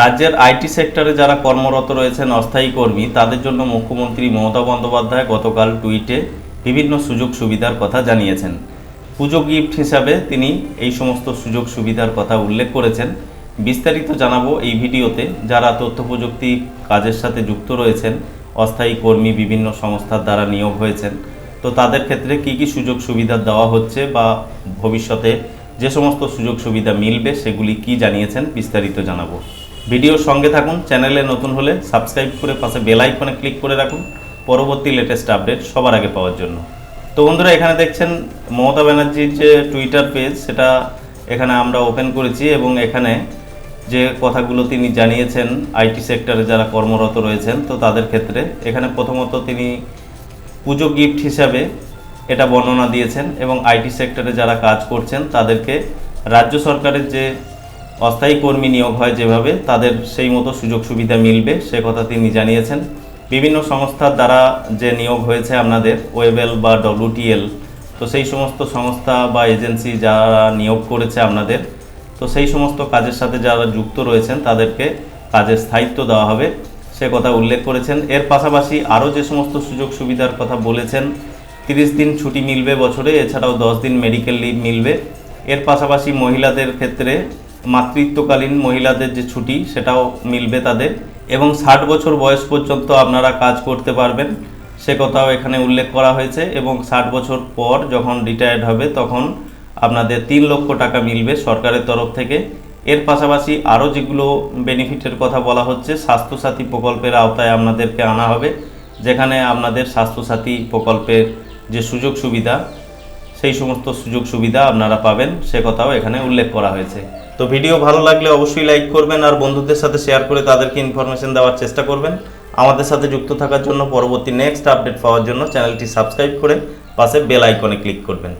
রাজ্যের আইটি সেক্টরে যারা কর্মরত রয়েছেন অস্থায়ী কর্মী, তাদের জন্য মুখ্যমন্ত্রী মমতা বন্দ্যোপাধ্যায় গতকাল টুইটে বিভিন্ন সুযোগ সুবিধার কথা জানিয়েছেন। পুজো গিফট হিসাবে তিনি এই সমস্ত সুযোগ সুবিধার কথা উল্লেখ করেছেন। বিস্তারিত জানাব এই ভিডিওতে। যারা তথ্য প্রযুক্তি কাজের সাথে যুক্ত রয়েছেন, অস্থায়ী কর্মী বিভিন্ন সংস্থার দ্বারা নিয়োগ হয়েছেন, তো তাদের ক্ষেত্রে কি কি সুযোগ সুবিধা দেওয়া হচ্ছে বা ভবিষ্যতে যে সমস্ত সুযোগ সুবিধা মিলবে সেগুলি কি জানিয়েছেন বিস্তারিত জানাব। ভিডিওর সঙ্গে থাকুন, চ্যানেলে নতুন হলে সাবস্ক্রাইব করে পাশে বেল আইকনে ক্লিক করে রাখুন। পরবর্তী লেটেস্ট আপডেট সবার আগে পাওয়ার জন্য। তো বন্ধুরা, এখানে দেখছেন মমতা ব্যানার্জির যে টুইটার পেজ সেটা এখানে আমরা ওপেন করেছি এবং এখানে যে কথাগুলো তিনি জানিয়েছেন আইটি সেক্টরে যারা কর্মরত রয়েছেন, তো তাদের ক্ষেত্রে এখানে প্রথমত তিনি পুজো গিফট হিসাবে এটা বর্ণনা দিয়েছেন এবং আইটি সেক্টরে যারা কাজ করছেন, তাদেরকে রাজ্য সরকারের যে অস্থায়ী কর্মী নিয়োগ হয় যেভাবে, তাদের সেই মতো সুযোগ সুবিধা মিলবে, সে কথা তিনি জানিয়েছেন। বিভিন্ন সংস্থার দ্বারা যে নিয়োগ হয়েছে আপনাদের, ওয়েবেল বা ডব্লিউটিএল তো সেই সমস্ত সংস্থা বা এজেন্সি যারা নিয়োগ করেছে আপনাদের, তো সেই সমস্ত কাজের সাথে যারা যুক্ত রয়েছেন, তাদেরকে কাজের স্থায়িত্ব দেওয়া হবে, সে কথা উল্লেখ করেছেন। এর পাশাপাশি আরও যে সমস্ত সুযোগ সুবিধার কথা বলেছেন, তিরিশ দিন ছুটি মিলবে বছরে, এছাড়াও দশ দিন মেডিকেল লিভ মিলবে। এর পাশাপাশি মহিলাদের ক্ষেত্রে মাতৃত্বকালীন মহিলাদের যে ছুটি, সেটাও মিলবে তাদের। এবং ষাট বছর বয়স পর্যন্ত আপনারা কাজ করতে পারবেন, সে কথাও এখানে উল্লেখ করা হয়েছে। এবং ষাট বছর পর যখন রিটায়ার্ড হবে, তখন আপনাদের তিন লক্ষ টাকা মিলবে সরকারের তরফ থেকে। এর পাশাপাশি আরও যেগুলো বেনিফিটের কথা বলা হচ্ছে, স্বাস্থ্যসাথী প্রকল্পের আওতায় আপনাদেরকে আনা হবে, যেখানে আপনাদের স্বাস্থ্যসাথী প্রকল্পের যে সুযোগ সুবিধা সেই সমস্ত সুযোগ সুবিধা আপনারা পাবেন, সে কথাও এখানে উল্লেখ করা হয়েছে। তো ভিডিও ভালো লাগলে অবশ্যই লাইক করবেন আর বন্ধুদের সাথে শেয়ার করে তাদেরকে ইনফরমেশন দেওয়ার চেষ্টা করবেন। আমাদের সাথে যুক্ত থাকার জন্য পরবর্তী নেক্সট আপডেট পাওয়ার জন্য চ্যানেলটি সাবস্ক্রাইব করে পাশে বেল আইকনে ক্লিক করবেন।